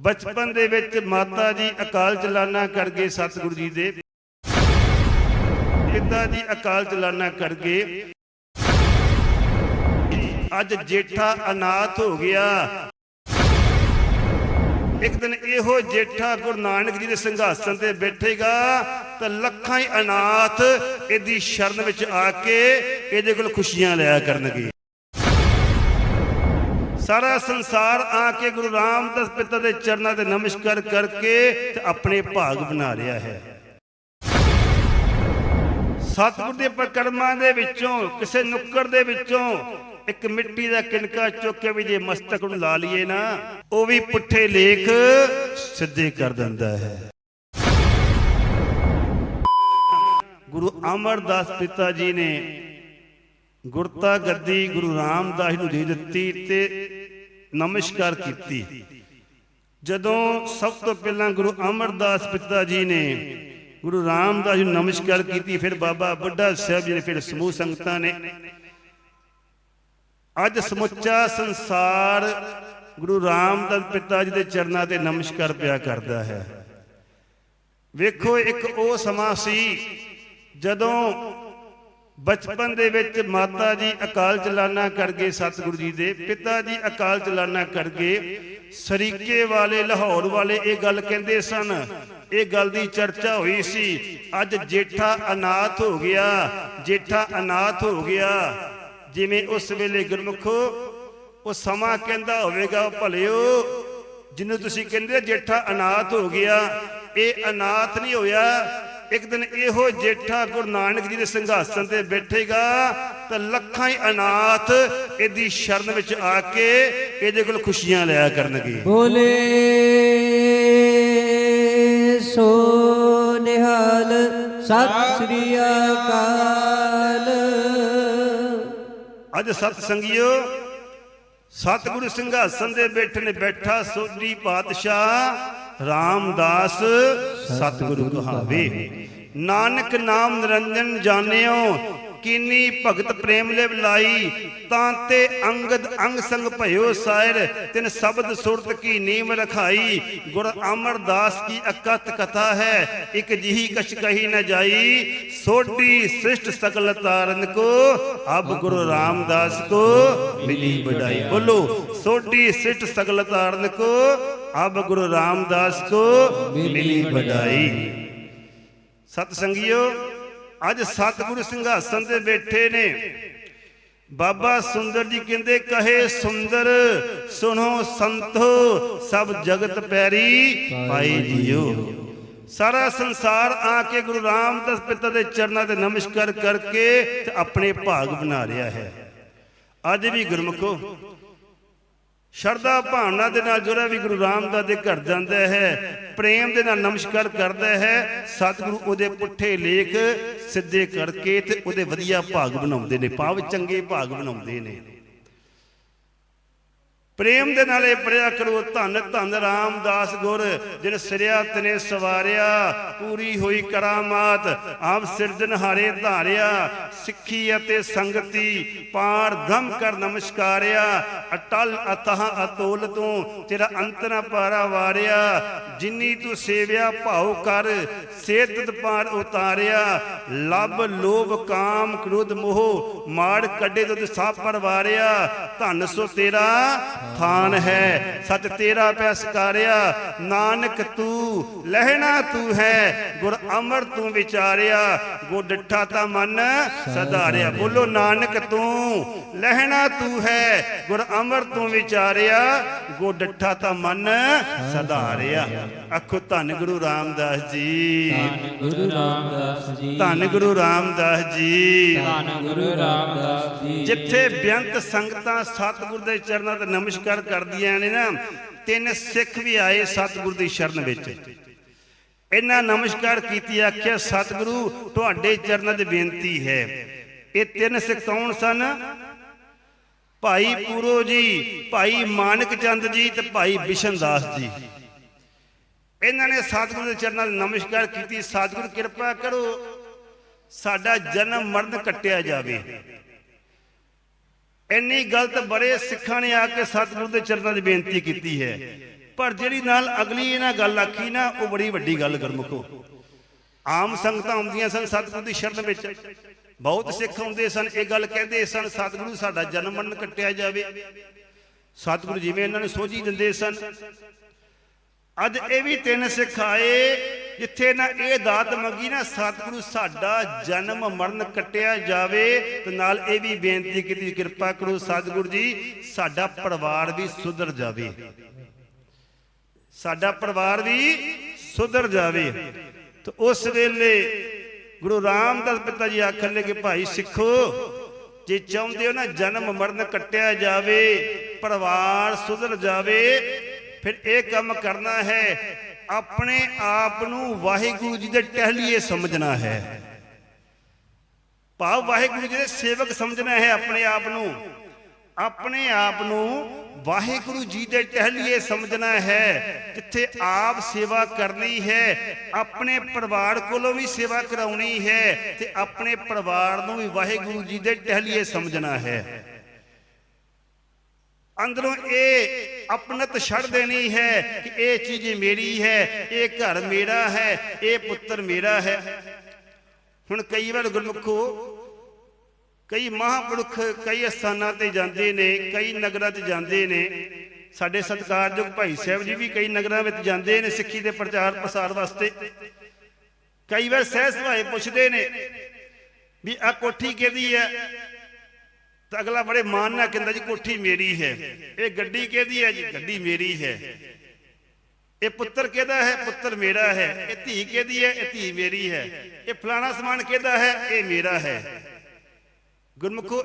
ਬਚਪਨ ਦੇ ਵਿੱਚ ਮਾਤਾ ਜੀ ਅਕਾਲ ਚਲਾਣਾ ਕਰ ਗਏ ਸਤਿਗੁਰੂ ਜੀ ਦੇ ਪਿਤਾ ਜੀ ਅਕਾਲ ਚਲਾਣਾ ਕਰ ਗਏ ਅੱਜ ਜੇਠਾ ਅਨਾਥ ਹੋ ਗਿਆ। ਇੱਕ ਦਿਨ ਇਹੋ ਜੇਠਾ ਗੁਰੂ ਨਾਨਕ ਜੀ ਦੇ ਸਿੰਘਾਸਨ ਤੇ ਬੈਠੇਗਾ ਤਾਂ ਲੱਖਾਂ ਹੀ ਅਨਾਥ ਇਹਦੀ ਸ਼ਰਨ ਵਿੱਚ ਆ ਕੇ ਇਹਦੇ ਕੋਲ ਖੁਸ਼ੀਆਂ ਲਿਆ ਕਰਨਗੇ। ਸਾਰਾ ਸੰਸਾਰ ਆ ਕੇ ਗੁਰੂ ਰਾਮਦਾਸ ਪਿਤਾ ਦੇ ਚਰਨਾਂ ਤੇ ਨਮਸਕਾਰ ਕਰਕੇ ਤੇ ਆਪਣੇ ਭਾਗ ਬਣਾ ਰਿਹਾ ਹੈ। ਸਤਿਗੁਰ ਦੇ ਪ੍ਰਕਰਮਾਂ ਦੇ ਵਿੱਚੋਂ, ਕਿਸੇ ਨੁੱਕਰ ਦੇ ਵਿੱਚੋਂ ਇੱਕ ਮਿੱਟੀ ਦਾ ਕਿਣਕਾ ਚੁੱਕ ਕੇ ਵੀ ਜੇ ਮਸਤਕ ਨੂੰ ਲਾ ਲਈਏ ਨਾ, ਉਹ ਵੀ ਪੁੱਠੇ ਲੇਖ ਸਿੱਧੇ ਕਰ ਦਿੰਦਾ ਹੈ। ਗੁਰੂ ਅਮਰਦਾਸ ਪਿਤਾ ਜੀ ਨੇ ਗੁਰਤਾ ਗੱਦੀ ਗੁਰੂ ਰਾਮਦਾਸ ਨੂੰ ਦੇ ਦਿੱਤੀ ਤੇ ਨਮਸਕਾਰ ਕੀਤੀ। ਜਦੋਂ ਸਭ ਤੋਂ ਪਹਿਲਾਂ ਗੁਰੂ ਅਮਰਦਾਸ ਪਿਤਾ ਜੀ ਨੇ ਗੁਰੂ ਰਾਮਦਾਸ ਜੀ ਨੂੰ ਨਮਸਕਾਰ ਕੀਤੀ, ਫਿਰ ਬਾਬਾ ਬੁੱਢਾ ਸਾਹਿਬ ਜੀ ਨੇ ਫਿਰ ਸਮੂਹ ਸੰਗਤਾਂ ਨੇ ਅੱਜ ਸਮੁੱਚਾ ਸੰਸਾਰ ਗੁਰੂ ਰਾਮਦਾਸ ਪਿਤਾ ਜੀ ਦੇ ਚਰਨਾਂ ਤੇ ਨਮਸਕਾਰ ਪਿਆ ਕਰਦਾ ਹੈ। ਵੇਖੋ ਇੱਕ ਉਹ ਸਮਾਂ ਸੀ ਜਦੋਂ ਬਚਪਨ ਦੇ ਵਿੱਚ ਮਾਤਾ ਜੀ ਅਕਾਲ ਚਲਾਣਾ ਕਰ ਗਏ ਸਤਿਗੁਰੂ ਜੀ ਦੇ ਪਿਤਾ ਜੀ ਅਕਾਲ ਚਲਾਣਾ ਕਰ ਗਏ ਸਰੀਕੇ ਵਾਲੇ, ਲਾਹੌਰ ਵਾਲੇ ਇਹ ਗੱਲ ਕਹਿੰਦੇ ਸਨ। ਇਹ ਗੱਲ ਦੀ ਚਰਚਾ ਹੋਈ ਸੀ। ਅੱਜ ਜੇਠਾ ਅਨਾਥ ਹੋ ਗਿਆ, ਜੇਠਾ ਅਨਾਥ ਹੋ ਗਿਆ। ਜਿਵੇਂ ਉਸ ਵੇਲੇ ਗੁਰਮੁਖੋ, ਉਹ ਸਮਾਂ ਕਹਿੰਦਾ ਹੋਵੇਗਾ ਉਹ ਭਲਿਓ, ਜਿਹਨੂੰ ਤੁਸੀਂ ਕਹਿੰਦੇ ਜੇਠਾ ਅਨਾਥ ਹੋ ਗਿਆ, ਇਹ ਅਨਾਥ ਨਹੀਂ ਹੋਇਆ। ਇੱਕ ਦਿਨ ਇਹੋ ਜੇਠਾ ਗੁਰੂ ਨਾਨਕ ਜੀ ਦੇ ਸਿੰਘਾਸਨ ਤੇ ਬੈਠੇਗਾ ਤਾਂ ਲੱਖਾਂ ਹੀ ਅਨਾਥ ਇਹਦੀ ਸ਼ਰਨ ਵਿੱਚ ਆ ਕੇ ਇਹਦੇ ਕੋਲ ਖੁਸ਼ੀਆਂ ਲਿਆ ਕਰਨਗੇ। ਬੋਲੇ ਸੋ ਨਿਹਾਲ ਸਤਿ ਸ੍ਰੀ ਅਕਾਲ। ਅੱਜ ਸਤ ਸੰਗਿਓ ਸਤਿਗੁਰੂ ਸਿੰਘਾਸਨ ਦੇ ਬੈਠੇ ਨੇ ਬੈਠਾ ਸੋਢੀ ਪਾਤਸ਼ਾਹ ਰਾਮਦਾਸ ਸਤਿਗੁਰੂ ਕਹਾਵੇ। ਨਾਨਕ ਨਾਮ ਨਿਰੰਜਨ ਜਾਣਿਓ, ਕੀਨੀ ਭਗਤ ਪ੍ਰੇਮ ਲਿਵ ਲਾਈ ਤਾਂ ਤੇ ਅੰਗਦ ਅੰਗ ਸੰਗ ਭਇਓ ਸਾਇਰ, ਤਿਨ ਸ਼ਬਦ ਸੁਰਤ ਕੀ ਨੀਮ ਰਖਾਈ। ਗੁਰ ਅਮਰਦਾਸ ਕੀ ਅਕਤ ਕਥਾ ਹੈ, ਇਕ ਜਿਹੀ ਕਛ ਕਹੀ ਨ ਜਾਈ। ਸੋਢੀ ਸ੍ਰਿਸ਼ਟ ਸਕਲ ਤਾਰਨ ਕੋ, ਅਬ ਗੁਰੂ ਰਾਮਦਾਸ ਕੋ ਮਿਲੀ ਬੜਾਈ ਬੋਲੋ, ਸੋਢੀ ਸ੍ਰਿਸ਼ਟ ਸਕਲ ਤਾਰਨ ਕੋ ਅਬ ਗੁਰੂ ਰਾਮਦਾਸ ਕੋ ਮਿਲੀ ਬੜਾਈ ਸਤ ਸੰਗਿਓ ਅੱਜ ਸਤਿਗੁਰੂ ਸਿੰਘਾਸਨ ਤੇ ਬੈਠੇ ਨੇ। ਬਾਬਾ ਸੁੰਦਰ ਜੀ ਕਹਿੰਦੇ, ਕਹੇ ਸੁੰਦਰ, ਸੁਣੋ ਸੰਤੋ, ਸਭ ਜਗਤ ਪੈਰੀ ਪਾਈ ਜੀਓ। ਸਾਰਾ ਸੰਸਾਰ ਆ ਕੇ ਗੁਰੂ ਰਾਮਦਾਸ ਪਿਤਾ ਦੇ ਚਰਨਾਂ ਤੇ ਨਮਸਕਾਰ ਕਰਕੇ ਤੇ ਆਪਣੇ ਭਾਗ ਬਣਾ ਰਿਹਾ ਹੈ। ਅੱਜ ਵੀ ਗੁਰਮੁਖੋ ਸ਼ਰਧਾ ਭਾਵਨਾ ਦੇ ਨਾਲ ਜਿਹੜਾ ਵੀ ਗੁਰੂ ਰਾਮਦਾਸ ਦੇ ਘਰ ਜਾਂਦਾ ਹੈ, ਪ੍ਰੇਮ ਦੇ ਨਾਲ ਨਮਸਕਾਰ ਕਰਦਾ ਹੈ, ਸਤਿਗੁਰੂ ਉਹਦੇ ਪੁੱਠੇ ਲੇਖ ਸਿੱਧੇ ਕਰਕੇ ਤੇ ਉਹਦੇ ਵਧੀਆ ਭਾਗ ਬਣਾਉਂਦੇ ਨੇ, ਭਾਵ ਚੰਗੇ ਭਾਗ ਬਣਾਉਂਦੇ ਨੇ। ਪ੍ਰੇਮ ਦੇ ਨਾਲ ਇਹ ਪੜਿਆ ਕਰੋ, ਧੰਨ ਧੰਨ ਰਾਮਦਾਸ ਗੁਰ, ਜਿਨ ਸਿਰਿਆ ਤਨੇ ਸਵਾਰਿਆ, ਪੂਰੀ ਹੋਈ ਕਰਾਮਾਤ, ਆਪ ਸਿਰਜਨਹਾਰੇ ਧਾਰਿਆ, ਸਿੱਖੀ ਅਤੇ ਸੰਗਤੀ, ਪਾਰ ਧਮ ਕਰ ਨਮਸਕਾਰਿਆ, ਅਟਲ ਅਤਹ ਅਤੋਲ ਤੂੰ, ਤੇਰਾ ਅੰਤ ਨ ਪਾਰਾ ਵਾਰਿਆ, ਜਿਨੀ ਤੂੰ ਸੇਵਿਆ ਭਾਉ ਕਰ ਸੇਤਤ ਪਾਰ ਉਤਾਰਿਆ, ਲਬ ਲੋਭ ਕਾਮ ਕ੍ਰੋਧ ਮੋਹ, ਮਾੜ ਕੱਢੇ ਤੁਧ ਸਾਪ ਪਰਵਾਰਿਆ, ਧੰਨ ਸੋ ਤੇਰਾ ਥਾਨ ਹੈ। ਸੱਚ ਤੇਰਾ ਪਿਆ ਸਕਾਰਿਆ। ਨਾਨਕ ਤੂੰ ਲਹਿਣਾ ਤੂੰ ਹੈ। ਗੁਰ ਅਮਰ ਤੂੰ ਵਿਚਾਰਿਆ। ਗੋ ਡਿੱਠਾ ਤਾਂ ਮਨ ਸਧਾਰਿਆ। ਬੋਲੋ ਨਾਨਕ ਤੂੰ ਲਹਿਣਾ ਤੂੰ ਹੈ। ਗੁਰ ਅਮਰ ਤੂੰ ਵਿਚਾਰਿਆ। ਗੋ ਡਿੱਠਾ ਤਾਂ ਮਨ ਸਧਾਰਿਆ। ਆਖੋ ਧੰਨ ਗੁਰੂ ਰਾਮਦਾਸ ਜੀ। ਗੁਰੂ ਰਾਮਦਾਸ ਜੀ। ਧੰਨ ਗੁਰੂ ਰਾਮਦਾਸ ਜੀ। ਧੰਨ ਗੁਰੂ ਰਾਮਦਾਸ ਜੀ। ਜਿੱਥੇ ਬੇਅੰਤ ਸੰਗਤਾਂ ਸਤਿਗੁਰ ਦੇ ਚਰਨਾਂ ਤੇ ਨਮਸਕਾਰ ਕਰਦੀਆਂ ਨੇ ਨਾ, ਤਿੰਨ ਸਿੱਖ ਵੀ ਆਏ ਸਤਿਗੁਰ ਦੀ ਸ਼ਰਨ ਵਿੱਚ। ਇਹਨਾਂ ਨਮਸਕਾਰ ਕੀਤੀ, ਆਖਿਆ, ਸਤਿਗੁਰੂ, ਤੁਹਾਡੇ ਚਰਨਾਂ 'ਚ ਬੇਨਤੀ ਹੈ। ਇਹ ਤਿੰਨ ਸਿੱਖ ਕੌਣ ਸਨ? ਭਾਈ ਪੂਰੋ ਜੀ, ਭਾਈ ਮਾਨਕ ਚੰਦ ਜੀ ਤੇ ਭਾਈ ਬਿਸ਼ਨ ਦਾਸ ਜੀ। ਇਹਨਾਂ ਨੇ ਸਤਿਗੁਰੂ ਦੇ ਚਰਨਾਂ 'ਤੇ ਨਮਸਕਾਰ ਕੀਤੀ, ਸਤਿਗੁਰ, ਕਿਰਪਾ ਕਰੋ, ਸਾਡਾ ਜਨਮ ਮਰਨ ਕੱਟਿਆ ਜਾਵੇ। ਇੰਨੀ ਗਲਤ ਬੜੇ ਸਿੱਖਾਂ ਨੇ ਆ ਕੇ ਸਤਿਗੁਰੂ ਦੇ ਚਰਨਾਂ 'ਚ ਬੇਨਤੀ ਕੀਤੀ ਹੈ। ਪਰ ਜਿਹੜੀ ਨਾਲ ਅਗਲੀ ਇਹਨਾਂ ਗੱਲ ਆਖੀ ਨਾ, ਉਹ ਬੜੀ ਵੱਡੀ ਗੱਲ ਗੁਰਮੁਖੋ। ਆਮ ਸੰਗਤਾਂ ਆਉਂਦੀਆਂ ਸਨ ਸਤਿਗੁਰੂ ਦੀ ਸ਼ਰਨ ਵਿੱਚ। ਬਹੁਤ ਸਿੱਖ ਆਉਂਦੇ ਸਨ, ਇਹ ਗੱਲ ਕਹਿੰਦੇ ਸਨ, ਸਤਿਗੁਰੂ ਸਾਡਾ ਜਨਮ ਮਰਨ ਕੱਟਿਆ ਜਾਵੇ। ਸਤਿਗੁਰੂ ਜਿਵੇਂ ਇਹਨਾਂ ਨੂੰ ਸੋਝੀ ਦਿੰਦੇ ਸਨ। ਅੱਜ ਇਹ ਵੀ ਤਿੰਨ ਸਿੱਖ ਆਏ, ਜਿੱਥੇ ਨਾ ਇਹ ਦਾਤ ਮੰਗੀ, ਨਾ ਸਤਿਗੁਰੂ ਸਾਡਾ ਜਨਮ ਮਰਨ ਕੱਟਿਆ ਜਾਵੇ, ਤੇ ਨਾਲ ਇਹ ਵੀ ਬੇਨਤੀ ਕੀਤੀ, ਕਿਰਪਾ ਕਰੋ ਸਤਿਗੁਰੂ ਜੀ, ਸਾਡਾ ਪਰਿਵਾਰ ਵੀ ਸੁਧਰ ਜਾਵੇ। ਸਾਡਾ ਪਰਿਵਾਰ ਵੀ ਸੁਧਰ ਜਾਵੇ। ਤੇ ਉਸ ਵੇਲੇ ਗੁਰੂ ਰਾਮਦਾਸ ਪਿਤਾ ਜੀ ਆਖਣ ਲੱਗੇ, ਭਾਈ ਸਿੱਖੋ, ਜੇ ਚਾਹੁੰਦੇ ਹੋ ਨਾ ਜਨਮ ਮਰਨ ਕੱਟਿਆ ਜਾਵੇ, ਪਰਿਵਾਰ ਸੁਧਰ ਜਾਵੇ ਫਿਰ ਇਹ ਕੰਮ ਕਰਨਾ ਹੈ, ਆਪਣੇ ਆਪ ਨੂੰ ਵਾਹਿਗੁਰੂ ਜੀ ਦੇ ਟਹਿਲੀਏ ਸਮਝਣਾ ਹੈ। ਭਾਵ ਵਾਹਿਗੁਰੂ ਜੀ ਦੇ ਸੇਵਕ ਸਮਝਣਾ ਹੈ ਆਪਣੇ ਆਪ ਨੂੰ। ਆਪਣੇ ਆਪ ਨੂੰ ਵਾਹਿਗੁਰੂ ਜੀ ਦੇ ਟਹਿਲੀਏ ਸਮਝਣਾ ਹੈ, ਜਿੱਥੇ ਆਪ ਸੇਵਾ ਕਰਨੀ ਹੈ, ਆਪਣੇ ਪਰਿਵਾਰ ਕੋਲੋਂ ਵੀ ਸੇਵਾ ਕਰਾਉਣੀ ਹੈ ਤੇ ਆਪਣੇ ਪਰਿਵਾਰ ਨੂੰ ਵੀ ਵਾਹਿਗੁਰੂ ਜੀ ਦੇ ਟਹਿਲੀਏ ਸਮਝਣਾ ਹੈ। ਅੰਦਰੋਂ ਇਹ ਆਪਣਤ ਛੱਡ ਦੇਣੀ ਹੈ ਕਿ ਇਹ ਚੀਜ਼ ਮੇਰੀ ਹੈ, ਇਹ ਘਰ ਮੇਰਾ ਹੈ, ਇਹ ਪੁੱਤਰ ਮੇਰਾ ਹੈ। ਹੁਣ ਕਈ ਵਾਰ ਗੁਰਮੁਖੋ, ਕਈ ਮਹਾਂਪੁਰਖ ਕਈ ਸਥਾਨਾਂ ਤੇ ਜਾਂਦੇ ਨੇ, ਕਈ ਨਗਰਾਂ 'ਚ ਜਾਂਦੇ ਨੇ। ਸਾਡੇ ਸਤਿਕਾਰਯੋਗ ਭਾਈ ਸਾਹਿਬ ਜੀ ਵੀ ਕਈ ਨਗਰਾਂ ਵਿੱਚ ਜਾਂਦੇ ਨੇ ਸਿੱਖੀ ਦੇ ਪ੍ਰਚਾਰ ਪ੍ਰਸਾਰ ਵਾਸਤੇ। ਕਈ ਵਾਰ ਸਹਿ ਸੁਭਾਏ ਪੁੱਛਦੇ ਨੇ ਵੀ ਆ ਕੋਠੀ ਕਿਹਦੀ ਹੈ? ਤਾਂ ਅਗਲਾ ਬੜੇ ਮਾਨ ਨਾਲ ਕਹਿੰਦਾ ਜੀ ਕੋਠੀ ਮੇਰੀ ਹੈ। ਇਹ ਗੱਡੀ ਕਿਹਦੀ ਹੈ ਜੀ? ਗੱਡੀ ਮੇਰੀ ਹੈ। ਇਹ ਪੁੱਤਰ ਕਿਹਦਾ ਹੈ? ਪੁੱਤਰ ਮੇਰਾ ਹੈ। ਇਹ ਧੀ ਕਿਹਦੀ ਹੈ? ਇਹ ਧੀ ਮੇਰੀ ਹੈ। ਇਹ ਫਲਾਣਾ ਸਮਾਨ ਕਿਹਦਾ ਹੈ? ਇਹ ਮੇਰਾ ਹੈ। ਗੁਰਮੁਖੋ,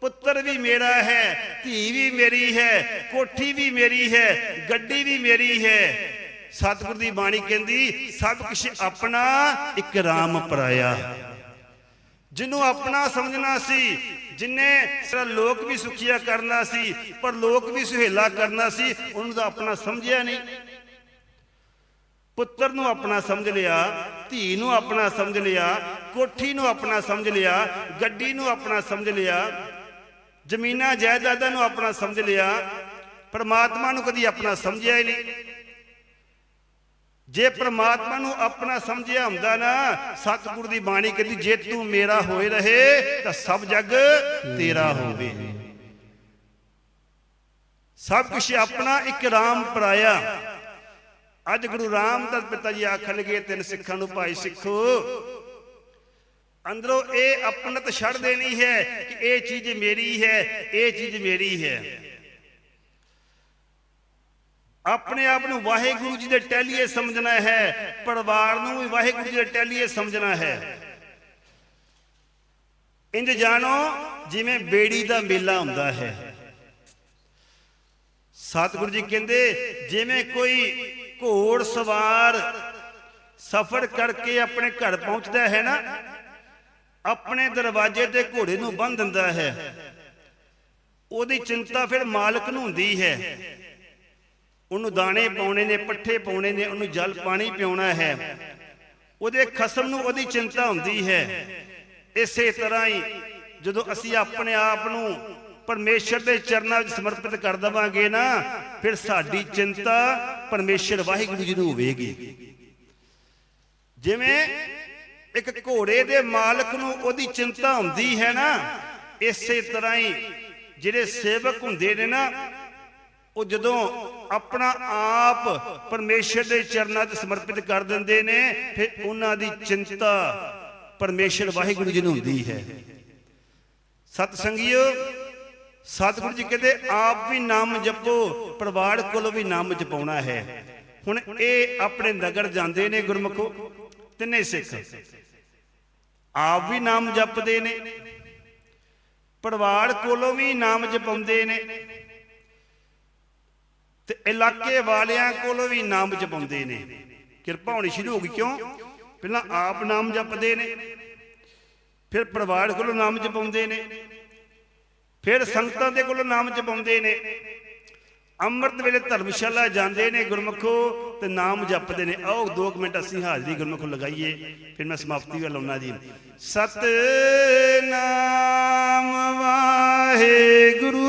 ਪੁੱਤਰ ਵੀ ਮੇਰਾ ਹੈ, ਧੀ ਵੀ ਮੇਰੀ ਹੈ, ਕੋਠੀ ਵੀ ਮੇਰੀ ਹੈ, ਗੱਡੀ ਵੀ ਮੇਰੀ ਹੈ। ਸਤਿਗੁਰ ਦੀ ਬਾਣੀ ਕਹਿੰਦੀ, ਸਭ ਕੁਝ ਆਪਣਾ ਇੱਕ ਰਾਮ ਪਰਾਇਆ। ਜਿਹਨੂੰ ਆਪਣਾ ਸਮਝਣਾ ਸੀ ਜਿਨੇ ਸਾਰਾ ਲੋਕ ਵੀ ਸੁਖੀਆ ਕਰਨਾ ਸੀ, ਪਰ ਲੋਕ ਵੀ ਸੁਹੇਲਾ ਕਰਨਾ ਸੀ, ਉਹਨੂੰ ਤਾਂ ਆਪਣਾ ਸਮਝਿਆ ਨਹੀਂ। ਪੁੱਤਰ ਨੂੰ ਆਪਣਾ ਸਮਝ ਲਿਆ, ਧੀ ਨੂੰ ਆਪਣਾ ਸਮਝ ਲਿਆ, ਕੋਠੀ ਨੂੰ ਆਪਣਾ ਸਮਝ ਲਿਆ, ਗੱਡੀ ਨੂੰ ਆਪਣਾ ਸਮਝ ਲਿਆ, ਜ਼ਮੀਨਾਂ, ਜਾਇਦਾਦਾਂ ਨੂੰ ਆਪਣਾ ਸਮਝ ਲਿਆ, ਪਰਮਾਤਮਾ ਨੂੰ ਕਦੀ ਆਪਣਾ ਸਮਝਿਆ ਹੀ ਨਹੀਂ। ਜੇ ਪ੍ਰਮਾਤਮਾ ਨੂੰ ਆਪਣਾ ਸਮਝਿਆ ਹੁੰਦਾ ਨਾ, ਸਤਿਗੁਰ ਦੀ ਬਾਣੀ ਕਹਿੰਦੀ, ਜੇ ਤੂੰ ਮੇਰਾ ਹੋਏ ਰਹੇ, ਤਾਂ ਸਭ ਜੱਗ ਤੇਰਾ ਹੋਵੇ। ਸਭ ਕੁਝ ਆਪਣਾ ਇੱਕ ਰਾਮ ਪਰਾਇਆ। ਅੱਜ ਗੁਰੂ ਰਾਮਦਾਸ ਪਿਤਾ ਜੀ ਆਖਣ ਲਗੇ ਤਿੰਨ ਸਿੱਖਾਂ ਨੂੰ ਭਾਈ ਸਿੱਖੋ। ਅੰਦਰੋਂ ਇਹ ਆਪਣਤ ਛੱਡ ਦੇਣੀ ਹੈ ਕਿ ਇਹ ਚੀਜ਼ ਮੇਰੀ ਹੈ, ਇਹ ਚੀਜ਼ ਮੇਰੀ ਹੈ। ਆਪਣੇ ਆਪ ਨੂੰ ਵਾਹਿਗੁਰੂ ਜੀ ਦੇ ਟੈਲੀਏ ਸਮਝਣਾ ਹੈ, ਪਰਿਵਾਰ ਨੂੰ ਵੀ ਵਾਹਿਗੁਰੂ ਜੀ ਦੇ ਟੈਲੀਏ ਸਮਝਣਾ ਹੈ। ਇੰਜ ਜਾਣੋ, ਜਿਵੇਂ ਬੇੜੀ ਦਾ ਮੇਲਾ ਹੁੰਦਾ ਹੈ। ਸਤਿਗੁਰੂ ਜੀ ਕਹਿੰਦੇ, ਜਿਵੇਂ ਕੋਈ ਘੋੜ ਸਵਾਰ ਸਫ਼ਰ ਕਰਕੇ ਆਪਣੇ ਘਰ ਪਹੁੰਚਦਾ ਹੈ ਨਾ, ਆਪਣੇ ਦਰਵਾਜ਼ੇ ਤੇ ਘੋੜੇ ਨੂੰ ਬੰਨ ਦਿੰਦਾ ਹੈ। ਉਹਦੀ ਚਿੰਤਾ ਫਿਰ ਮਾਲਕ ਨੂੰ ਹੁੰਦੀ ਹੈ। ਉਹਨੂੰ ਦਾਣੇ ਪਾਉਣੇ ਨੇ, ਪੱਠੇ ਪਾਉਣੇ ਨੇ, ਉਹਨੂੰ ਜਲ ਪਾਣੀ ਪਿਉਣਾ ਹੈ। ਉਹਦੇ ਖਸਮ ਨੂੰ ਉਹਦੀ ਚਿੰਤਾ ਹੁੰਦੀ ਹੈ। ਇਸੇ ਤਰ੍ਹਾਂ ਹੀ ਜਦੋਂ ਅਸੀਂ ਆਪਣੇ ਆਪ ਨੂੰ ਪਰਮੇਸ਼ਰ ਦੇ ਚਰਨਾਂ ਵਿੱਚ ਸਮਰਪਿਤ ਕਰ ਦਵਾਂਗੇ ਨਾ, ਫਿਰ ਸਾਡੀ ਚਿੰਤਾ ਪਰਮੇਸ਼ਰ ਵਾਹਿਗੁਰੂ ਜੀ ਨੂੰ ਹੋਵੇਗੀ। ਜਿਵੇਂ ਇੱਕ ਘੋੜੇ ਦੇ ਮਾਲਕ ਨੂੰ ਉਹਦੀ ਚਿੰਤਾ ਹੁੰਦੀ ਹੈ ਨਾ, ਇਸੇ ਤਰ੍ਹਾਂ ਹੀ ਜਿਹੜੇ ਸੇਵਕ ਹੁੰਦੇ ਨੇ ਨਾ, ਉਹ ਜਦੋਂ ਆਪਣਾ ਆਪ ਪਰਮੇਸ਼ਰ ਦੇ ਚਰਨਾਂ 'ਚ ਸਮਰਪਿਤ ਕਰ ਦਿੰਦੇ ਨੇ, ਫਿਰ ਉਹਨਾਂ ਦੀ ਚਿੰਤਾ ਪਰਮੇਸ਼ਰ ਵਾਹਿਗੁਰੂ ਜੀ ਨੂੰ ਹੁੰਦੀ ਹੈ। ਸਤ ਸੰਗਿਓ ਸਤਿਗੁਰੂ ਜੀ ਕਹਿੰਦੇ, ਆਪ ਵੀ ਨਾਮ ਜਪੋ, ਪਰਿਵਾਰ ਕੋਲੋਂ ਵੀ ਨਾਮ ਜਪਾਉਣਾ ਹੈ। ਹੁਣ ਇਹ ਆਪਣੇ ਨਗਰ ਜਾਂਦੇ ਨੇ ਗੁਰਮਖੋ, ਤਿੰਨੇ ਸਿੱਖ। ਆਪ ਵੀ ਨਾਮ ਜਪਦੇ ਨੇ, ਪਰਿਵਾਰ ਕੋਲੋਂ ਵੀ ਨਾਮ ਜਪਾਉਂਦੇ ਨੇ। ਤੇ ਇਲਾਕੇ ਵਾਲਿਆਂ ਕੋਲੋਂ ਵੀ ਨਾਮ ਜਪਾਉਂਦੇ ਨੇ। ਕਿਰਪਾ ਹੋਣੀ ਸ਼ੁਰੂ ਹੋ ਗਈ ਕਿਉਂ? ਪਹਿਲਾਂ ਆਪ ਨਾਮ ਜਪਦੇ ਨੇ, ਫਿਰ ਪਰਿਵਾਰ ਕੋਲੋਂ ਨਾਮ ਜਪਾਉਂਦੇ ਨੇ, ਫਿਰ ਸੰਗਤਾਂ ਦੇ ਕੋਲੋਂ ਨਾਮ ਜਪਾਉਂਦੇ ਨੇ। ਅੰਮ੍ਰਿਤ ਵੇਲੇ ਧਰਮਸ਼ਾਲਾ ਜਾਂਦੇ ਨੇ ਗੁਰਮਖੋ ਤੇ ਨਾਮ ਜਪਦੇ ਨੇ। ਆਓ 2 ਮਿੰਟ ਅਸੀਂ ਹਾਜ਼ਰੀ ਗੁਰਮਖੋ ਲਗਾਈਏ, ਫਿਰ ਮੈਂ ਸਮਾਪਤੀ ਵੱਲ ਆਉਣਾ ਜੀ। ਸਤ ਨਾਮ ਵਾਹਿਗੁਰੂ।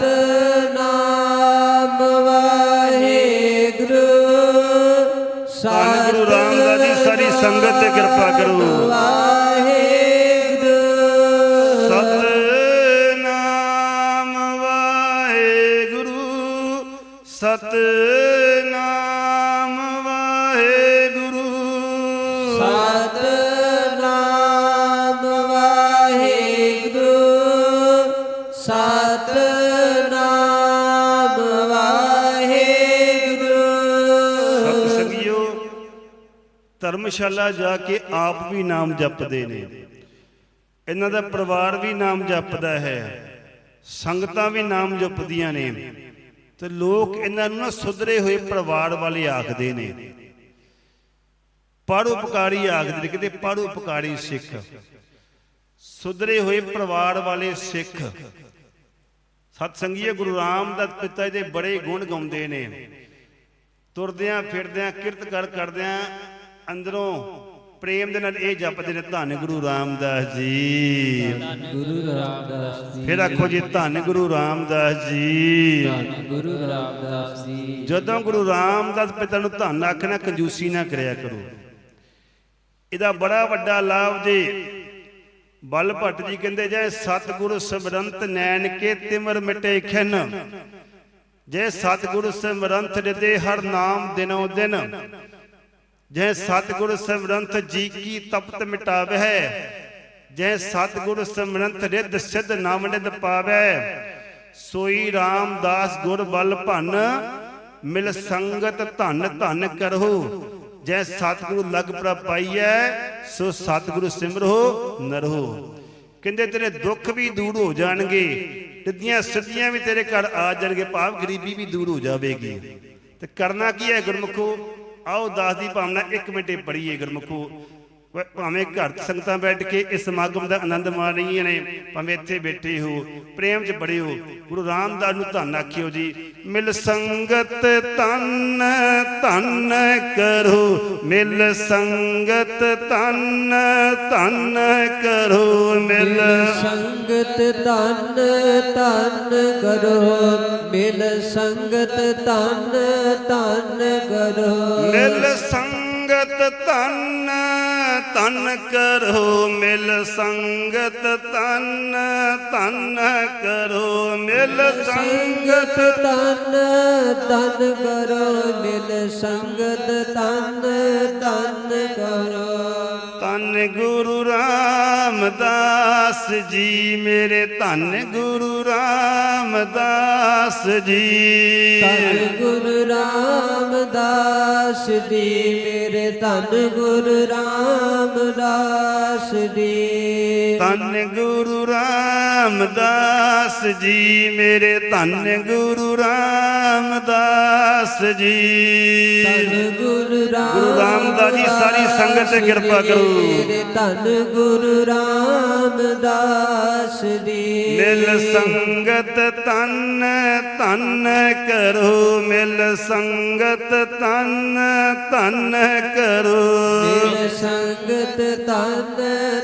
ਸਤਨਾਮ ਵਾਹਿਗੁਰੂ ਧੰਨ ਗੁਰੂ ਰਾਮਦਾਸ ਜੀ ਸਾਰੀ ਸੰਗਤ ਤੇ ਕਿਰਪਾ ਕਰੋ। ਧਰਮਸ਼ਾਲਾ ਜਾ ਕੇ ਆਪ ਵੀ ਨਾਮ ਜਪਦੇ ਨੇ। ਇਹਨਾਂ ਦਾ ਪਰਿਵਾਰ ਵੀ ਨਾਮ ਜਪਦਾ ਹੈ। ਸੰਗਤਾਂ ਵੀ ਨਾਮ ਜਪਦੀਆਂ ਨੇ। ਤੇ ਲੋਕ ਇਹਨਾਂ ਨੂੰ ਨਾ ਸੁਧਰੇ ਹੋਏ ਪਰਿਵਾਰ ਵਾਲੇ ਆਖਦੇ ਨੇ। ਪਰਉਪਕਾਰੀ ਆਖਦੇ ਨੇ, ਕਿਤੇ ਪਰਉਪਕਾਰੀ ਸਿੱਖ। ਸੁਧਰੇ ਹੋਏ ਪਰਿਵਾਰ ਵਾਲੇ ਸਿੱਖ। ਸਤ ਸੰਗੀਏ ਗੁਰੂ ਰਾਮਦਾਸ ਪਿਤਾ ਜੀ ਦੇ ਬੜੇ ਗੁਣ ਗਾਉਂਦੇ ਨੇ। ਤੁਰਦਿਆਂ ਫਿਰਦਿਆਂ ਕਿਰਤ ਕਰ ਕਰਦਿਆਂ ਅੰਦਰੋਂ ਪ੍ਰੇਮ ਦੇ ਨਾਲ ਇਹ ਜਪਦੇ ਨੇ ਧੰਨ ਗੁਰੂ ਰਾਮਦਾਸ ਜੀ। ਗੁਰੂ ਰਾਮਦਾਸ ਜੀ। ਫਿਰ ਆਖੋ ਜੀ ਧੰਨ ਗੁਰੂ ਰਾਮਦਾਸ ਜੀ। ਧੰਨ ਗੁਰੂ ਰਾਮਦਾਸ ਜੀ। ਜਦੋਂ ਗੁਰੂ ਰਾਮਦਾਸ ਪਿਤਾ ਨੂੰ ਧੰਨ ਆਖਣਾ ਕੰਜੂਸੀ ਨਾ ਕਰਿਆ ਕਰੋ। ਇਹਦਾ ਬੜਾ ਵੱਡਾ ਲਾਭ ਜੀ। ਬਲ ਭੱਟ ਜੀ ਕਹਿੰਦੇ ਜੈ ਸਤਿਗੁਰ ਸਿਮਰੰਤ ਨੈਣ ਕੇ ਤਿਮਰ ਮਿਟੇ ਖਿਨ। ਜੈ ਸਤਿਗੁਰ ਸਿਮਰੰਤ ਰਿਦੇ ਹਰ ਨਾਮ ਦਿਨੋ ਦਿਨ। ਜੈ ਸਤਿਗੁਰ ਸਿਮਰੰਤ ਜੀ ਕੀ ਤਪਤ ਮਿਟਾਵੈ ਜੈ ਸਤਿਗੁਰ ਸਿਮਰੰਤ ਰਿਦ ਸਿਧ ਨਾਮ ਨਿਦ ਪਾਵੈ ਸੋਈ ਰਾਮਦਾਸ ਗੁਰ ਬਲ ਭੰਨ, ਮਿਲ ਸੰਗਤ ਧਨ ਧਨ ਕਰਹੁ। ਜੈ ਸਤਿਗੁਰੂ ਲਗ ਪ੍ਰਪਾਈਐ ਸੋ ਸਤਿਗੁਰੂ ਸਿਮਰੋ ਨਰਹੁ। ਕਹਿੰਦੇ ਤੇਰੇ ਦੁੱਖ ਵੀ ਦੂਰ ਹੋ ਜਾਣਗੇ, ਟਿੱਡੀਆਂ ਸਿੱਧੀਆਂ ਵੀ ਤੇਰੇ ਘਰ ਆ ਜਾਣਗੇ, ਭਾਵ ਗਰੀਬੀ ਵੀ ਦੂਰ ਹੋ ਜਾਵੇਗੀ। ਤੇ ਕਰਨਾ ਕੀ ਹੈ ਗੁਰਮੁਖੋ? ਆਓ ਦਾਸ ਦੀ ਭਾਵਨਾ ਇੱਕ ਮਿੰਟੇ ਪੜੀਏ ਗੁਰਮੁਖੋ। ਭ- ਭਾਵੇਂ ਘਰ ਸੰਗਤਾਂ ਬੈਠ ਕੇ ਇਸ ਸਮਾਗਮ ਦਾ ਆਨੰਦ ਮਾਣ ਰਹੀਆਂ ਨੇ ਭਾਵੇਂ ਇੱਥੇ ਬੈਠੇ ਹੋ ਪ੍ਰੇਮ 'ਚ ਬੜੇ ਹੋ ਗੁਰੂ ਰਾਮਦਾਸ ਨੂੰ ਧੰਨ ਆਖਿਓ ਜੀ ਮਿਲ ਸੰਗਤ ਤਨ ਤਨ ਕਰੋ ਮਿਲ ਸੰਗਤ ਤਨ ਤਨ ਕਰੋ ਮਿਲ ਸੰਗਤ ਤਨ ਤਨ ਕਰੋ ਮਿਲ ਸੰਗਤ ਤਨ ਤਨ ਕਰੋ। ਮਿਲ ਸੰਗਤ ਤਨ ਤਨ ਕਰੋ ਮਿਲ ਸੰਗਤ ਤਨ ਤਨ ਕਰੋ ਮਿਲ ਸੰਗਤ ਸੰਗਤ ਤਨ ਤਨ ਕਰੋ ਮਿਲ ਸੰਗਤ ਤਨ ਤਨ ਕਰੋ। ਧੰਨ ਗੁਰੂ ਰਾਮਦਾਸ ਜੀ ਮੇਰੇ ਧੰਨ ਗੁਰੂ ਰਾਮਦਾਸ ਜੀ। ਤਨ ਗੁਰੂ ਰਾਮ ਰਾਮਦਾਸ ਜੀ ਮੇਰੇ ਧੰਨ ਗੁਰੂ ਰਾਮਦਾਸ ਜੀ। ਧੰਨ ਗੁਰੂ ਰਾਮਦਾਸ ਜੀ ਮੇਰੇ ਧੰਨ ਗੁਰੂ ਰਾਮਦਾਸ ਜੀ। ਧੰਨ ਗੁਰੂ ਰਾਮਦਾਸ ਜੀ ਸਾਰੀ ਸੰਗਤ ਤੇ ਕਿਰਪਾ ਕਰੋ। ਮੇਰੇ ਧੰਨ ਗੁਰੂ ਰਾਮਦਾਸ ਜੀ। ਮਿਲ ਸੰਗਤ ਤਨ ਤਨ ਕਰੋ। ਮਿਲ ਸੰਗਤ ਤਨ ਤਨ ਕਰੋ। ਮਿਲ ਸੰਗਤ ਤਨ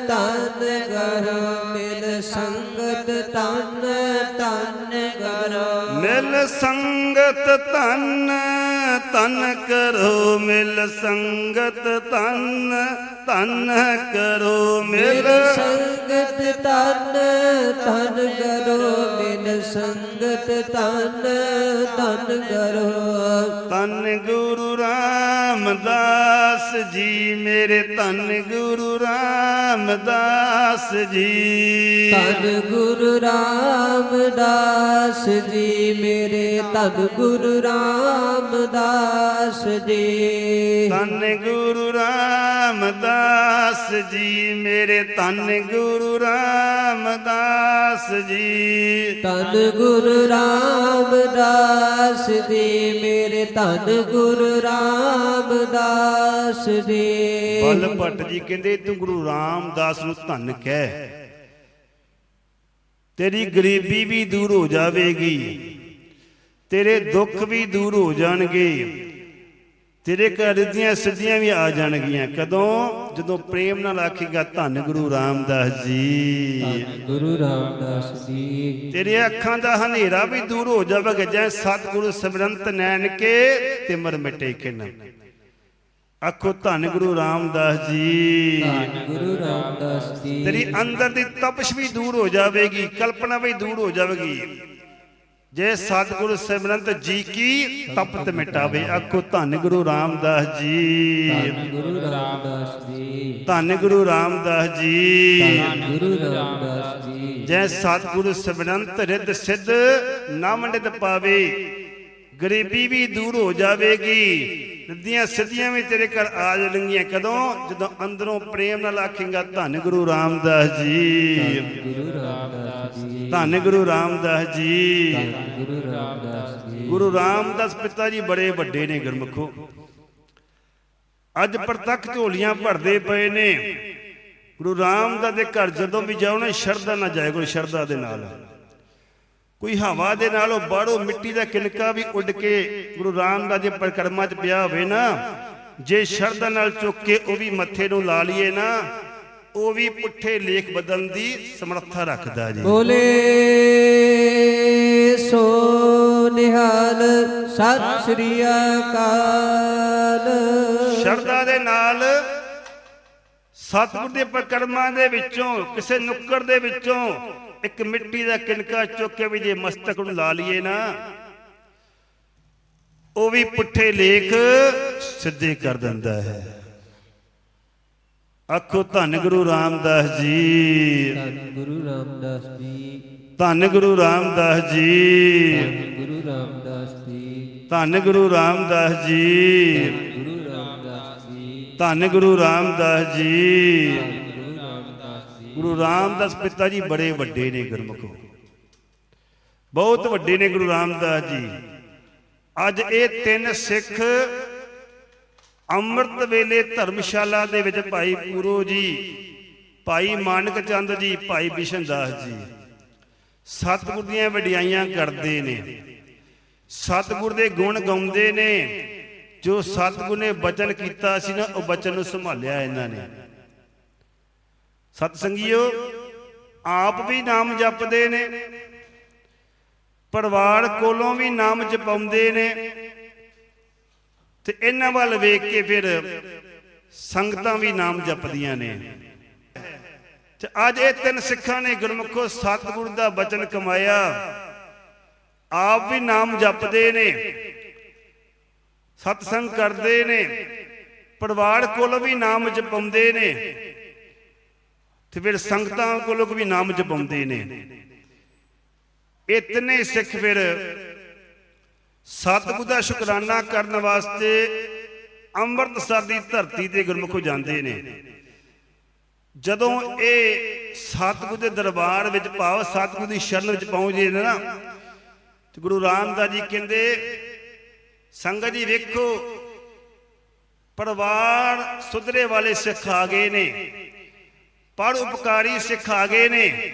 ਤਨ ਕਰੋ। ਸੰਗਤ ਤਨ ਤਨ ਕਰੋ। ਮਿਲ ਸੰਗਤ ਤਨ ਤਨ ਕਰੋ। ਮਿਲ ਸੰਗਤ ਤਨ ਤਨ ਕਰੋ। ਮਿਲ ਮਿਲ ਸੰਗਤ ਤਨ ਤਨ ਕਰੋ। ਮਿਲ ਸੰਗਤ ਤਨ ਤਨ ਕਰੋ। ਤਨ ਗੁਰੂ ਰਾਮਦਾਸ ਜੀ ਮੇਰੇ ਤਨ ਗੁਰੂ ਰਾਮਦਾਸ ਜੀ। ਧੰਨ ਗੁਰੂ ਰਾਮਦਾਸ ਜੀ ਮੇਰੇ ਧੰਨ ਗੁਰੂ ਰਾਮਦਾਸ ਜੀ। ਤਨ ਗੁਰੂ ਰਾਮਦਾਸ ਜੀ ਮੇਰੇ ਤਨ ਗੁਰੂ ਰਾਮਦਾਸ ਜੀ। ਧੰਨ ਗੁਰੂ ਰਾਮਦਾਸ ਜੀ ਮੇਰੇ ਧੰਨ ਗੁਰੂ ਰਾਮਦਾਸ ਜੀ। ਬਲ ਭੱਟ ਜੀ ਕਹਿੰਦੇ ਤੂੰ ਗੁਰੂ ਰਾਮਦਾਸ ਨੂੰ ਧੰਨ ਕਹਿ। ਤੇਰੀ ਗਰੀਬੀ ਵੀ ਦੂਰ ਹੋ ਜਾਵੇਗੀ। ਤੇਰੇ ਦੁੱਖ ਵੀ ਦੂਰ ਹੋ ਜਾਣਗੇ। ਤੇਰੇ ਘਰ ਦੀਆਂ ਸਿੱਧੀਆਂ ਵੀ ਆ ਜਾਣਗੀਆਂ। ਕਦੋਂ? ਜਦੋਂ ਪ੍ਰੇਮ ਨਾਲ ਆਖੇਗਾ ਧੰਨ ਗੁਰੂ ਰਾਮਦਾਸ ਜੀ। ਧੰਨ ਗੁਰੂ ਰਾਮਦਾਸ ਜੀ। ਤੇਰੇ ਅੱਖਾਂ ਦਾ ਹਨੇਰਾ ਵੀ ਦੂਰ ਹੋ ਜਾਵੇਗਾ। ਜੈ ਸਤਿਗੁਰੂ ਸਿਮਰੰਤ ਨੈਣ ਕੇ ਤਿਮਰ ਮਿਟੇ ਕਿਨ। ਆਖੋ ਧੰਨ ਗੁਰੂ ਰਾਮਦਾਸ ਜੀ। ਧੰਨ ਗੁਰੂ ਰਾਮਦਾਸ ਜੀ। ਤੇਰੀ ਅੰਦਰ ਦੀ ਤਪਸ਼ ਵੀ ਦੂਰ ਹੋ ਜਾਵੇਗੀ ਕਲਪਨਾ ਵੀ ਦੂਰ ਹੋ ਜਾਵੇਗੀ। ਜੇ ਸਤਿਗੁਰੂ ਸਿਮਰੰਤ ਜੀ ਕੀ ਤਪਤ ਮਿਟਾਵੇ ਆਖੋ ਧੰਨ ਗੁਰੂ ਰਾਮਦਾਸ ਜੀ। ਧੰਨ ਗੁਰੂ ਰਾਮਦਾਸ ਜੀ। ਧੰਨ ਗੁਰੂ ਰਾਮਦਾਸ ਜੀ। ਧੰਨ ਗੁਰੂ ਰਾਮਦਾਸ ਜੀ। ਜੈ ਸਤਿਗੁਰੂ ਸਿਮਰੰਤ ਰਿੱਧ ਸਿੱਧ ਨਾਮ ਨਿਤ ਪਾਵੇ। ਗਰੀਬੀ ਵੀ ਦੂਰ ਹੋ ਜਾਵੇਗੀ। ਰਿੱਧੀਆਂ ਸਿੱਧੀਆਂ ਵੀ ਤੇਰੇ ਘਰ ਆ ਜਾਣਗੀਆਂ। ਕਦੋਂ? ਜਦੋਂ ਅੰਦਰੋਂ ਪ੍ਰੇਮ ਨਾਲ ਆਖੇਗਾ, ਧੰਨ ਗੁਰੂ ਰਾਮਦਾਸ ਜੀ। ਗੁਰੂ ਰਾਮਦਾਸ ਜੀ ਧੰਨ ਗੁਰੂ ਰਾਮਦਾਸ ਜੀ। ਧੰਨ ਗੁਰੂ ਰਾਮਦਾਸ ਜੀ ਗੁਰੂ ਰਾਮਦਾਸ ਪਿਤਾ ਜੀ ਬੜੇ ਵੱਡੇ ਨੇ ਗੁਰਮੁਖੋ। ਅੱਜ ਪ੍ਰਤੱਖ ਝੋਲੀਆਂ ਭਰਦੇ ਪਏ ਨੇ। ਗੁਰੂ ਰਾਮਦਾਸ ਦੇ ਘਰ ਜਦੋਂ ਵੀ ਜਾਓ ਨਾ, ਸ਼ਰਧਾ ਨਾਲ ਜਾਏ ਕੋਈ ਸ਼ਰਧਾ ਦੇ ਨਾਲ। ਕੋਈ ਹਵਾ ਦੇ ਨਾਲ ਉਹ ਬਾਹਰੋਂ ਮਿੱਟੀ ਦਾ ਕਿਨਕਾ ਵੀ ਉੱਡ ਕੇ ਗੁਰੂ ਰਾਮਦਾਸ ਦੇ ਪਰਿਕਰਮਾ 'ਚ ਪਿਆ ਹੋਵੇ ਨਾ ਜੇ ਸ਼ਰਧਾ ਨਾਲ ਚੁੱਕ ਕੇ ਉਹ ਵੀ ਮੱਥੇ ਨੂੰ ਲਾ ਲਈਏ ਨਾ ਉਹ ਵੀ ਪੁੱਠੇ ਲੇਖ ਬਦਲਣ ਦੀ ਸਮਰੱਥਾ ਰੱਖਦਾ ਜੀ। ਬੋਲੇ ਸੋ ਨਿਹਾਲ ਸਤਿ ਸ੍ਰੀ ਅਕਾਲ। ਸ਼ਰਧਾ ਦੇ ਨਾਲ ਸਤਿਗੁਰ ਦੇ ਪ੍ਰਕਰਮਾਂ ਦੇ ਵਿੱਚੋਂ ਕਿਸੇ ਨੁੱਕਰ ਦੇ ਵਿੱਚੋਂ ਇੱਕ ਮਿੱਟੀ ਦਾ ਕਿਨਕਾ ਚੁੱਕ ਕੇ ਵੀ ਜੇ ਮਸਤਕ ਨੂੰ ਲਾ ਲਈਏ ਨਾ ਉਹ ਵੀ ਪੁੱਠੇ ਲੇਖ ਸਿੱਧੇ ਕਰ ਦਿੰਦਾ ਹੈ। ਆਖੋ ਧੰਨ ਗੁਰੂ ਰਾਮਦਾਸ ਜੀ। ਧੰਨ ਗੁਰੂ ਰਾਮਦਾਸ ਜੀ। ਧੰਨ ਗੁਰੂ ਰਾਮਦਾਸ ਜੀ। ਧੰਨ ਗੁਰੂ ਰਾਮਦਾਸ ਜੀ। ਧੰਨ ਗੁਰੂ ਰਾਮਦਾਸ ਜੀ। ਗੁਰੂ ਰਾਮਦਾਸ ਜੀ। ਧੰਨ ਗੁਰੂ ਰਾਮਦਾਸ ਜੀ। ਗੁਰੂ ਰਾਮਦਾਸ ਪਿਤਾ ਜੀ ਬੜੇ ਵੱਡੇ ਨੇ, ਗੁਰਮੁਖੋ ਬਹੁਤ ਵੱਡੇ ਨੇ ਗੁਰੂ ਰਾਮਦਾਸ ਜੀ। ਅੱਜ ਇਹ ਤਿੰਨ ਸਿੱਖ ਅੰਮ੍ਰਿਤ ਵੇਲੇ ਧਰਮਸ਼ਾਲਾ ਦੇ ਵਿੱਚ ਭਾਈ ਪੂਰੋ ਜੀ, ਭਾਈ ਮਾਨਕ ਚੰਦ ਜੀ, ਭਾਈ ਬਿਸ਼ਨ ਦਾਸ ਜੀ। ਸਤਿਗੁਰ ਦੀਆਂ ਵਡਿਆਈਆਂ ਕਰਦੇ ਨੇ। ਸਤਿਗੁਰ ਦੇ ਗੁਣ ਗਾਉਂਦੇ ਨੇ। ਜੋ ਸਤਿਗੁਰ ਨੇ ਬਚਨ ਕੀਤਾ ਸੀ ਨਾ, ਉਹ ਬਚਨ ਨੂੰ ਸੰਭਾਲਿਆ ਇਹਨਾਂ ਨੇ। ਸਤ ਸੰਗੀਓ ਆਪ ਵੀ ਨਾਮ ਜਪਦੇ ਨੇ। ਪਰਿਵਾਰ ਕੋਲੋਂ ਵੀ ਨਾਮ ਜਪਾਉਂਦੇ ਨੇ। ਤੇ ਇਹਨਾਂ ਵੱਲ ਵੇਖ ਕੇ ਫਿਰ ਸੰਗਤਾਂ ਵੀ ਨਾਮ ਜਪਦੀਆਂ ਨੇ। ਤੇ ਅੱਜ ਇਹ ਤਿੰਨ ਸਿੱਖਾਂ ਨੇ ਗੁਰਮੁਖੋ ਸਤਿਗੁਰ ਦਾ ਬਚਨ ਕਮਾਇਆ। ਆਪ ਵੀ ਨਾਮ ਜਪਦੇ ਨੇ। ਸਤਸੰਗ ਕਰਦੇ ਨੇ। ਪਰਿਵਾਰ ਕੋਲੋਂ ਵੀ ਨਾਮ ਜਪਾਉਂਦੇ ਨੇ। ਤੇ ਫਿਰ ਸੰਗਤਾਂ ਕੋਲੋਂ ਵੀ ਨਾਮ ਜਪਾਉਂਦੇ ਨੇ। ਇਹ ਤਿੰਨੇ ਸਿੱਖ ਫਿਰ ਸਤਿਗੁਰੂ ਦਾ ਸ਼ੁਕਰਾਨਾ ਕਰਨ ਵਾਸਤੇ ਅੰਮ੍ਰਿਤਸਰ ਦੀ ਧਰਤੀ ਤੇ ਗੁਰਮੁਖ ਜਾਂਦੇ ਨੇ। ਜਦੋਂ ਇਹ ਸਤਿਗੁਰੂ ਦੇ ਦਰਬਾਰ ਵਿੱਚ ਭਾਵ ਸਤਿਗੁਰੂ ਦੀ ਸ਼ਰਨ ਵਿੱਚ ਪਹੁੰਚਦੇ ਨੇ ਨਾ, ਤੇ ਗੁਰੂ ਰਾਮਦਾਸ ਜੀ ਕਹਿੰਦੇ, ਸੰਗਤ ਜੀ ਵੇਖੋ, ਪਰਿਵਾਰ ਸੁਧਰੇ ਵਾਲੇ ਸਿੱਖ ਆ ਗਏ ਨੇ। ਪਰ ਉਪਕਾਰੀ ਸਿੱਖ ਆ ਗਏ ਨੇ।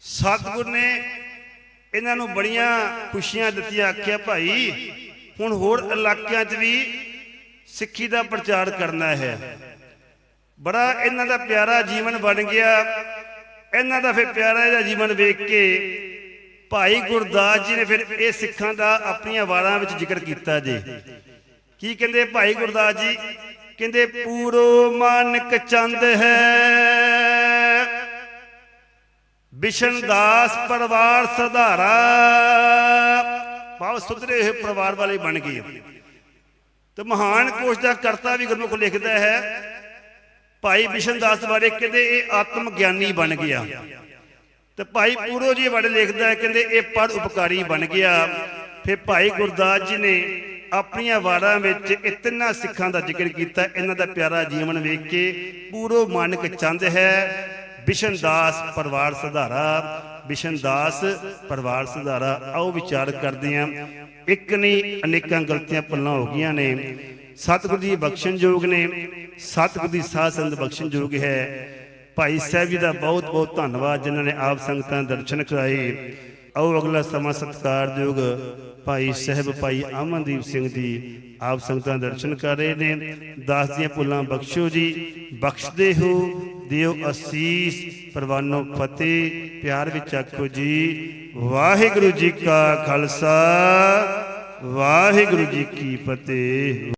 ਸਤਿਗੁਰ ਨੇ ਇਹਨਾਂ ਨੂੰ ਬੜੀਆਂ ਖੁਸ਼ੀਆਂ ਦਿੱਤੀਆਂ, ਆਖਿਆ, ਭਾਈ, ਹੁਣ ਹੋਰ ਇਲਾਕਿਆਂ 'ਚ ਵੀ ਸਿੱਖੀ ਦਾ ਪ੍ਰਚਾਰ ਕਰਨਾ ਹੈ। ਬੜਾ ਇਹਨਾਂ ਦਾ ਪਿਆਰਾ ਜੀਵਨ ਬਣ ਗਿਆ। ਇਹਨਾਂ ਦਾ ਫਿਰ ਪਿਆਰਾ ਜਿਹਾ ਜੀਵਨ ਵੇਖ ਕੇ ਭਾਈ ਗੁਰਦਾਸ ਜੀ ਨੇ ਫਿਰ ਇਹ ਸਿੱਖਾਂ ਦਾ ਆਪਣੀਆਂ ਵਾਰਾਂ ਵਿੱਚ ਜ਼ਿਕਰ ਕੀਤਾ ਜੀ। ਕੀ ਕਹਿੰਦੇ ਭਾਈ ਗੁਰਦਾਸ ਜੀ? ਕਹਿੰਦੇ ਪੂਰੋ ਮਾਨਕ ਚੰਦ ਹੈ। ਬਿਸ਼ਨ ਦਾਸ ਪਰਿਵਾਰ ਸਧਾਰਾ। ਭਾਵ ਸੁਧਰੇ ਹੋਏ ਪਰਿਵਾਰ ਵਾਲੇ ਬਣ ਗਏ। ਤੇ ਮਹਾਨ ਕੋਸ਼ ਦਾ ਕਰਤਾ ਵੀ ਗੁਰਮੁਖ ਲਿਖਦਾ ਹੈ, ਭਾਈ ਬਿਸ਼ਨ ਦਾਸ ਬਾਰੇ ਕਹਿੰਦੇ ਇਹ ਆਤਮ ਗਿਆਨੀ ਬਣ ਗਿਆ। ਤੇ ਭਾਈ ਪੂਰੋ ਜੀ ਬਾਰੇ ਲਿਖਦਾ ਹੈ, ਕਹਿੰਦੇ ਇਹ ਪੜ ਉਪਕਾਰੀ ਬਣ ਗਿਆ। ਫਿਰ ਭਾਈ ਗੁਰਦਾਸ ਜੀ ਨੇ ਆਪਣੀਆਂ ਵਾਰਾਂ ਵਿੱਚ ਇਤਨਾ ਸਿੱਖਾਂ ਦਾ ਜ਼ਿਕਰ ਕੀਤਾ, ਇਹਨਾਂ ਦਾ ਪਿਆਰਾ ਜੀਵਨ ਵੇਖ ਕੇ ਪੂਰੋ ਮਾਨਕ ਚੰਦ ਹੈ। ਬਿਸ਼ਨ ਦਾਸ ਪਰਿਵਾਰ ਸੁਧਾਰਾ, ਬਿਸ਼ਨ ਦਾਸ ਪਰਿਵਾਰ ਸੁਧਾਰਾ, ਆਓ ਵਿਚਾਰ ਕਰਦੇ ਹਾਂ। ਇੱਕ ਨਹੀਂ, ਅਨੇਕਾਂ ਗਲਤੀਆਂ ਪੱਲਾਂ ਹੋ ਗਈਆਂ ਨੇ। ਸਤਿਗੁਰੂ ਜੀ ਬਖਸ਼ਣਯੋਗ ਨੇ। ਸਤਿਗੁਰੂ ਦੀ ਸਾਧ ਸੰਗਤ ਬਖਸ਼ਣਯੋਗ ਹੈ। ਭਾਈ ਸਾਹਿਬ ਜੀ ਦਾ ਬਹੁਤ ਬਹੁਤ ਧੰਨਵਾਦ, ਜਿਨ੍ਹਾਂ ਨੇ ਆਪ ਸੰਗਤਾਂ ਦਰਸ਼ਨ ਕਰਾਏ। ਆਓ ਅਗਲਾ ਸਮਾਂ ਸਤਿਕਾਰਯੋਗ ਭਾਈ ਸਾਹਿਬ ਭਾਈ ਅਮਨਦੀਪ ਸਿੰਘ ਦੀ ਆਪ ਸੰਗਤਾਂ ਦਰਸ਼ਨ ਕਰ ਰਹੇ ਨੇ। ਦਾਸ ਦੀਆਂ ਭੁੱਲਾਂ ਬਖਸ਼ੋ ਜੀ। ਬਖਸ਼ਦੇ ਹੋ, ਦਿਓ ਅਸੀਸ। ਪਰਵਾਨੋ ਫਤਿਹ, ਪਿਆਰ ਵਿੱਚ ਆਖੋ ਜੀ। ਵਾਹਿਗੁਰੂ ਜੀ ਕਾ ਖਾਲਸਾ, ਵਾਹਿਗੁਰੂ ਜੀ ਕੀ ਫਤਿਹ।